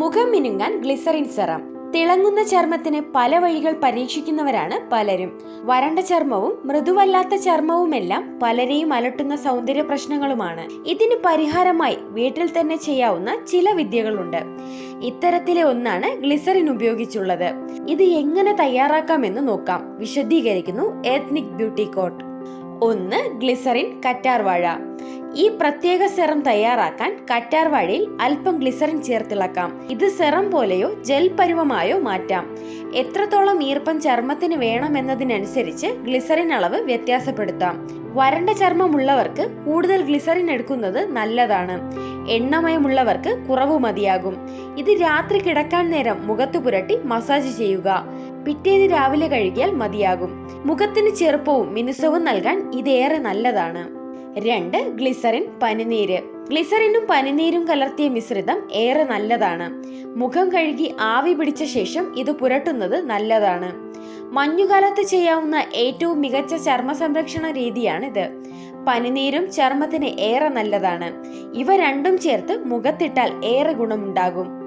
മുഖം മിനുങ്ങാൻ glycerin serum. തിളങ്ങുന്ന ചർമ്മത്തിന് പല വഴികൾ പരീക്ഷിക്കുന്നവരാണ് പലരും. വരണ്ട ചർമ്മവും മൃദുവല്ലാത്ത ചർമ്മവുമെല്ലാം പലരെയും അലട്ടുന്ന സൗന്ദര്യ പ്രശ്നങ്ങളുമാണ്. ഇതിന് പരിഹാരമായി വീട്ടിൽ തന്നെ ചെയ്യാവുന്ന ചില വിദ്യകളുണ്ട്. ഇത്തരത്തിലെ ഒന്നാണ് ഗ്ലിസറിൻ ഉപയോഗിച്ചുള്ളത്. ഇത് എങ്ങനെ തയ്യാറാക്കാമെന്ന് നോക്കാം. വിശദീകരിക്കുന്നു എത്നിക് ബ്യൂട്ടി കോട്ട് ഒന്ന് ഗ്ലിസറിൻ കറ്റാർവാഴ. ഈ പ്രത്യേക സെറം തയ്യാറാക്കാൻ കറ്റാർവാഴയിൽ അല്പം ഗ്ലിസറിൻ ചേർത്തിളക്കാം. ഇത് സെറം പോലെയോ ജെൽ പരുവമായോ മാറ്റാം. എത്രത്തോളം ഈർപ്പം ചർമ്മത്തിന് വേണമെന്നതിനനുസരിച്ച് ഗ്ലിസറിൻ അളവ് വ്യത്യാസപ്പെടുത്താം. വരണ്ട ചർമ്മമുള്ളവർക്ക് കൂടുതൽ ഗ്ലിസറിൻ എടുക്കുന്നത് നല്ലതാണ്. എണ്ണമയമുള്ളവർക്ക് കുറവ് മതിയാകും. ഇത് രാത്രി കിടക്കാൻ നേരം മുഖത്ത് പുരട്ടി മസാജ് ചെയ്യുക. പിറ്റേന്ന് രാവിലെ കഴുകിയാൽ മതിയാകും. മുഖത്തിന് ചെറുപ്പവും മിനുസവും നൽകാൻ ഇതേറെ നല്ലതാണ്. രണ്ട് ഗ്ലിസറിൻ പനിനീര്. ഗ്ലിസറിനും പനിനീരും കലർത്തിയ മിശ്രിതം ഏറെ നല്ലതാണ്. മുഖം കഴുകി ആവി പിടിച്ച ശേഷം ഇത് പുരട്ടുന്നത് നല്ലതാണ്. മഞ്ഞുകാലത്ത് ചെയ്യാവുന്ന ഏറ്റവും മികച്ച ചർമ്മ സംരക്ഷണ രീതിയാണിത്. പനിനീരും ചർമ്മത്തിന് ഏറെ നല്ലതാണ്. ഇവ രണ്ടും ചേർത്ത് മുഖത്തിട്ടാൽ ഏറെ ഗുണമുണ്ടാകും.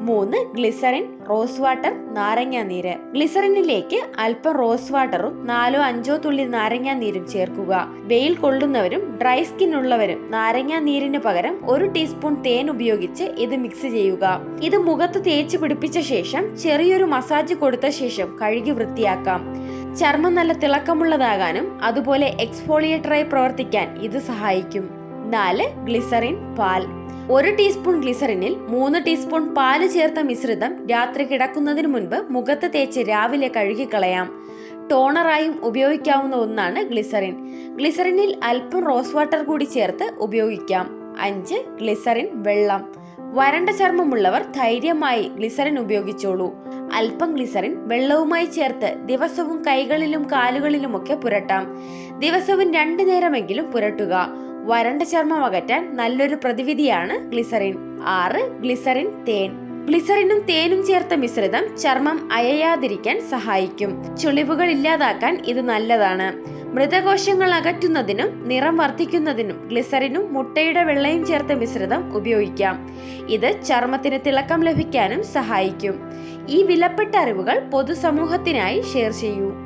മൂന്ന് ഗ്ലിസറിൻ റോസ് വാട്ടർ നാരങ്ങ നീര്. ഗ്ലിസറിനിലേക്ക് അല്പം റോസ് വാട്ടറും നാലോ അഞ്ചോ തുള്ളി നാരങ്ങ നീരും ചേർക്കുക. വെയിൽ കൊള്ളുന്നവരും ഡ്രൈ സ്കിൻ ഉള്ളവരും നാരങ്ങ നീരിന് പകരം ഒരു ടീസ്പൂൺ തേൻ ഉപയോഗിച്ച് ഇത് മിക്സ് ചെയ്യുക. ഇത് മുഖത്ത് തേച്ച് പിടിപ്പിച്ച ശേഷം ചെറിയൊരു മസാജ് കൊടുത്ത ശേഷം കഴുകി വൃത്തിയാക്കാം. ചർമ്മം നല്ല തിളക്കമുള്ളതാകാനും അതുപോലെ എക്സ്ഫോളിയേറ്ററായി പ്രവർത്തിക്കാൻ ഇത് സഹായിക്കും. നാല് ഗ്ലിസറിൻ പാൽ. ഒരു ടീസ്പൂൺ ഗ്ലിസറിനിൽ മൂന്ന് ടീസ്പൂൺ പാൽ ചേർത്ത മിശ്രിതം രാത്രി കിടക്കുന്നതിന് മുൻപ് മുഖത്ത് തേച്ച് രാവിലെ കഴുകിക്കളയാം. ടോണറായും ഉപയോഗിക്കാവുന്ന ഒന്നാണ് ഗ്ലിസറിൻ. ഗ്ലിസറിനിൽ അല്പം റോസ് വാട്ടർ കൂടി ചേർത്ത് ഉപയോഗിക്കാം. അഞ്ച് ഗ്ലിസറിൻ വെള്ളം. വരണ്ട ചർമ്മമുള്ളവർ ധൈര്യമായി ഗ്ലിസറിൻ ഉപയോഗിച്ചോളൂ. അല്പം ഗ്ലിസറിൻ വെള്ളവുമായി ചേർത്ത് ദിവസവും കൈകളിലും കാലുകളിലുമൊക്കെ പുരട്ടാം. ദിവസവും രണ്ടു നേരമെങ്കിലും പുരട്ടുക. വരണ്ട ചർമ്മം അകറ്റാൻ നല്ലൊരു പ്രതിവിധിയാണ് ഗ്ലിസറിൻ ആറ് ഗ്ലിസറിൻ തേൻ. ഗ്ലിസറിനും തേനും ചേർത്ത മിശ്രിതം ചർമ്മം അയയാതിരിക്കാൻ സഹായിക്കും. ചുളിവുകൾ ഇല്ലാതാക്കാൻ ഇത് നല്ലതാണ്. മൃതകോശങ്ങൾ അകറ്റുന്നതിനും നിറം വർദ്ധിക്കുന്നതിനും ഗ്ലിസറിനും മുട്ടയുടെ വെള്ളയും ചേർത്ത മിശ്രിതം ഉപയോഗിക്കാം. ഇത് ചർമ്മത്തിന് തിളക്കം ലഭിക്കാനും സഹായിക്കും. ഈ വിലപ്പെട്ട അറിവുകൾ പൊതുസമൂഹത്തിനായി ഷെയർ ചെയ്യൂ.